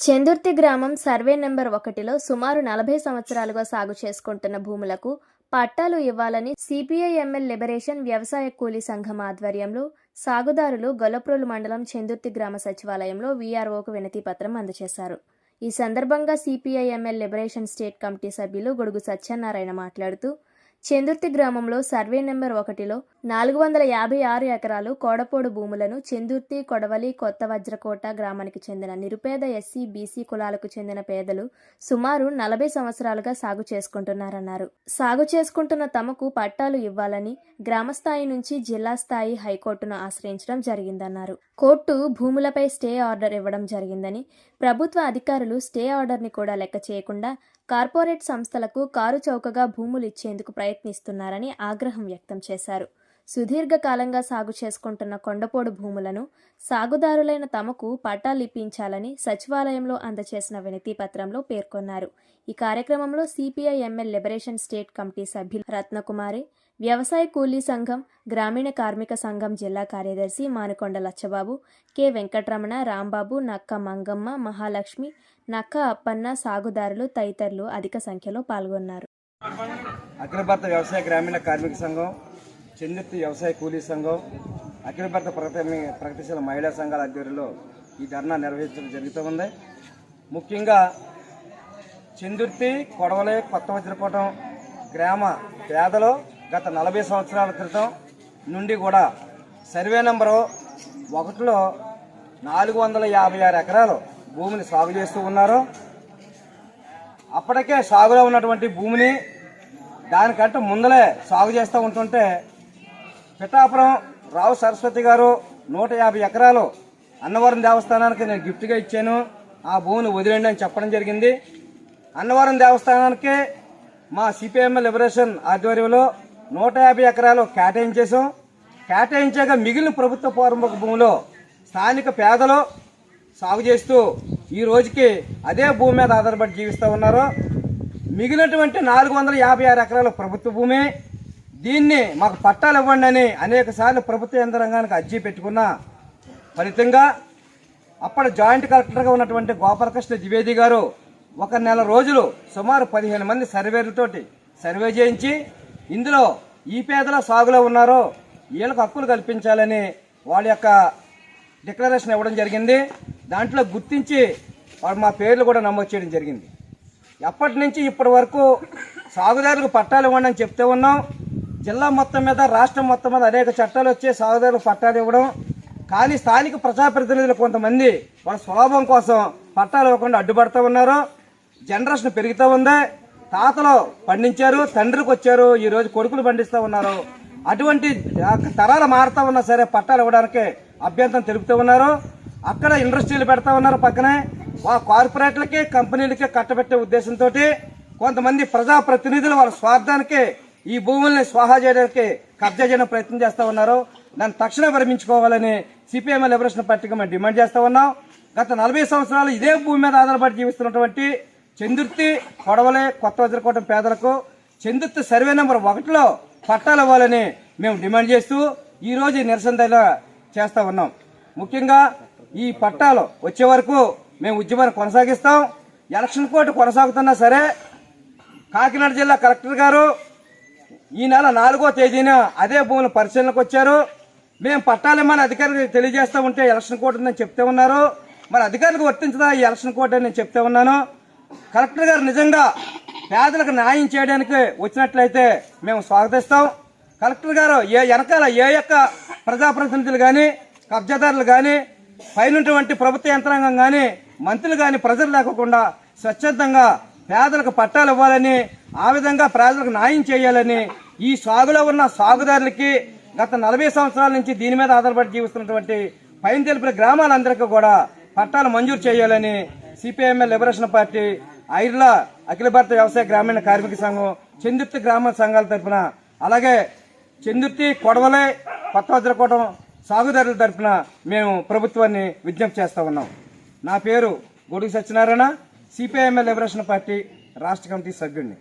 చెందుర్తి గ్రామం survey number ఒకటిలో సుమారు నలభై సంవత్సరాలుగా సాగు చేసుకుంటున్న భూములకు పట్టాలు ఇవ్వాలని సిపిఐ ఎంఎల్ లిబరేషన్ వ్యవసాయ కూలీ సంఘం ఆధ్వర్యంలో సాగుదారులు గొల్లప్రోలు మండలం చెందుర్తి గ్రామ సచివాలయంలో వీఆర్ఓకు వినతి పత్రం అందజేశారు. ఈ సందర్భంగా CPI ML liberation state committee సభ్యులు గొడుగు సత్యనారాయణ మాట్లాడుతూ చెందుర్తి గ్రామంలో సర్వే నెంబర్ ఒకటిలో నాలుగు వందల యాభై ఆరు ఎకరాలు కోడపోడు భూములను చెందుర్తి కొడవలి కొత్త వజ్రకోట గ్రామానికి చెందిన నిరుపేద ఎస్సీ బీసీ కులాలకు చెందిన పేదలు సుమారు నలభై సంవత్సరాలుగా సాగు చేసుకుంటున్నారన్నారు. సాగు చేసుకుంటున్న తమకు పట్టాలు ఇవ్వాలని గ్రామస్థాయి నుంచి జిల్లా స్థాయి హైకోర్టును ఆశ్రయించడం జరిగిందన్నారు. కోర్టు భూములపై స్టే ఆర్డర్ ఇవ్వడం జరిగిందని ప్రభుత్వ అధికారులు స్టే ఆర్డర్ని కూడా లెక్క చేయకుండా కార్పొరేట్ సంస్థలకు కారు చౌకగా భూములు ఇచ్చేందుకు ప్రయత్నిస్తున్నారని ఆగ్రహం వ్యక్తం చేశారు. సుదీర్ఘకాలంగా సాగు చేసుకుంటున్న కొండపోడు భూములను సాగుదారులైన తమకు పట్టాలు ఇప్పించాలని సచివాలయంలో అందచేసిన వినతి పత్రంలో పేర్కొన్నారు. ఈ కార్యక్రమంలో CPI ML liberation state committee సభ్యులు రత్నకుమారి వ్యవసాయ కూలీ సంఘం గ్రామీణ కార్మిక సంఘం జిల్లా కార్యదర్శి మానకొండ లచ్చబాబు కె వెంకటరమణ రాంబాబు నక్క మంగమ్మ మహాలక్ష్మి నక్క అప్పన్న సాగుదారులు తదితరులు అధిక సంఖ్యలో పాల్గొన్నారు. అఖిల భారత వ్యవసాయ గ్రామీణ కార్మిక సంఘం చెందుర్తి వ్యవసాయ కూలీ సంఘం అఖిల భారత ప్రగతి ప్రగతిశీల మహిళా సంఘాల ఆధ్వర్యంలో ఈ ధర్నా నిర్వహించడం జరుగుతూ ఉంది. ముఖ్యంగా చెందుర్తి కొడవలే కొత్త వజ్రకోటం గ్రామ పేదలు గత నలభై సంవత్సరాల క్రితం నుండి కూడా సర్వే నెంబరు ఒకటిలో నాలుగు వందల యాభై ఆరు ఎకరాలు భూమిని సాగు చేస్తూ ఉన్నారు. అప్పటికే సాగులో ఉన్నటువంటి భూమిని దానికంటే ముందలే సాగు చేస్తూ ఉంటుంటే పిఠాపురం రావు సరస్వతి గారు నూట యాభై ఎకరాలు అన్నవరం దేవస్థానానికి నేను గిఫ్ట్గా ఇచ్చాను. ఆ భూమిని వదిలేండి అని చెప్పడం జరిగింది. అన్నవరం దేవస్థానానికి మా సిపిఎం లిబరేషన్ ఆధ్వర్యంలో నూట యాభై ఎకరాలు కేటాయించేశాం కేటాయించాక మిగిలిన ప్రభుత్వ పూర్వక భూమిలో స్థానిక పేదలు సాగు చేస్తూ ఈ రోజుకి అదే భూమి మీద ఆధారపడి జీవిస్తూ ఉన్నారు. మిగిలినటువంటి నాలుగు వందల యాభై ఆరు ఎకరాల ప్రభుత్వ భూమి. దీన్ని మాకు పట్టాలు ఇవ్వండి అని అనేక సార్లు ప్రభుత్వ యంత్రాంగానికి అర్జీ పెట్టుకున్న ఫలితంగా అప్పటి జాయింట్ కలెక్టర్గా ఉన్నటువంటి గోపాలకృష్ణ ద్వివేది గారు ఒక నెల రోజులు సుమారు పదిహేను మంది సర్వేలతోటి సర్వే చేయించి ఇందులో ఈ పేదల సాగులో ఉన్నారో వీళ్ళకు హక్కులు కల్పించాలని వాళ్ళ యొక్క డిక్లరేషన్ ఇవ్వడం జరిగింది. దాంట్లో గుర్తించి వాళ్ళు మా పేర్లు కూడా నమోదు చేయడం జరిగింది. ఎప్పటి నుంచి ఇప్పటి వరకు సాగుదారులకు పట్టాలు ఇవ్వండి అని చెప్తే ఉన్నాం. జిల్లా మొత్తం మీద రాష్ట్రం మొత్తం మీద అనేక చట్టాలు వచ్చి సాగుదారులకు పట్టాలు ఇవ్వడం కానీ స్థానిక ప్రజాప్రతినిధులు కొంతమంది వాళ్ళ స్వలాభం కోసం పట్టాలు ఇవ్వకుండా అడ్డుపడుతూ ఉన్నారు. జనరేషన్ పెరుగుతూ ఉంది. తాతలు పండించారు తండ్రికి వచ్చారు ఈ రోజు కొడుకులు పండిస్తూ ఉన్నారు. అటువంటి తరాలు మారుతూ ఉన్నా సరే పట్టాలు ఇవ్వడానికి అభ్యంతరం తెలుపుతూ ఉన్నారు. అక్కడ ఇండస్ట్రీలు పెడతా ఉన్నారు పక్కనే. ఆ కార్పొరేట్లకి కంపెనీలకి కట్టబెట్టే ఉద్దేశంతో కొంతమంది ప్రజాప్రతినిధులు వాళ్ళ స్వార్థానికి ఈ భూముల్ని స్వాహా చేయడానికి కబ్జా చేయడం ప్రయత్నం చేస్తూ ఉన్నారు. దాన్ని తక్షణం విరమించుకోవాలని సిపిఎం లిబరేషన్ పార్టీకి మేము డిమాండ్ చేస్తూ ఉన్నాం. గత నలభై సంవత్సరాలు ఇదే భూమి మీద ఆధారపడి జీవిస్తున్నటువంటి చందుర్తి కొడవలే కొత్త వజ్రకోటం పేదలకు చందుర్తి సర్వే నెంబర్ ఒకటిలో పట్టాలు ఇవ్వాలని మేము డిమాండ్ చేస్తూ ఈరోజు నిరసన చేస్తూ ఉన్నాం. ముఖ్యంగా ఈ పట్టాలు వచ్చే వరకు మేము ఉద్యమాన్ని కొనసాగిస్తాం. ఎలక్షన్ కోర్టు కొనసాగుతున్నా సరే కాకినాడ జిల్లా కలెక్టర్ గారు ఈ నెల నాలుగో తేదీన అదే భూములు పరిశీలనకు వచ్చారు. మేము పట్టాలేమని అధికారికి తెలియజేస్తూ ఉంటే ఎలక్షన్ కోర్టు ఉందని చెప్తే ఉన్నారు. మరి అధికారులకు వర్తించదా ఈ ఎలక్షన్ కోర్టు అని నేను చెప్తే ఉన్నాను. కలెక్టర్ గారు నిజంగా పేదలకు న్యాయం చేయడానికి వచ్చినట్లయితే మేము స్వాగతిస్తాం. కలెక్టర్ గారు ఏ వెనకాల ఏ యొక్క ప్రజాప్రతినిధులు కానీ కబ్జాదారులు కానీ పైనటువంటి ప్రభుత్వ యంత్రాంగం కానీ మంత్రులు కానీ ప్రజలు లేకుండా స్వచ్ఛందంగా పేదలకు పట్టాలు ఇవ్వాలని ఆ విధంగా ప్రజలకు న్యాయం చేయాలని ఈ సాగులో ఉన్న సాగుదారులకి గత నలభై సంవత్సరాల నుంచి దీని మీద ఆధారపడి జీవిస్తున్నటువంటి పైన తెలిపిన గ్రామాలందరికీ కూడా పట్టాలు మంజూరు చేయాలని CPI ML liberation party AIARLA అఖిల భారత వ్యవసాయ గ్రామీణ కార్మిక సంఘం చందుర్తి గ్రామ సంఘాల తరఫున అలాగే చందుర్తి కొడవలే కొత్త వజ్రకోటం సాగుదారుల తరఫున మేము ప్రభుత్వాన్ని విజ్ఞప్తి చేస్తూ ఉన్నాం. నా పేరు Godugu Satyanarayana CPI ML liberation party రాష్ట్ర కమిటీ సభ్యుడిని.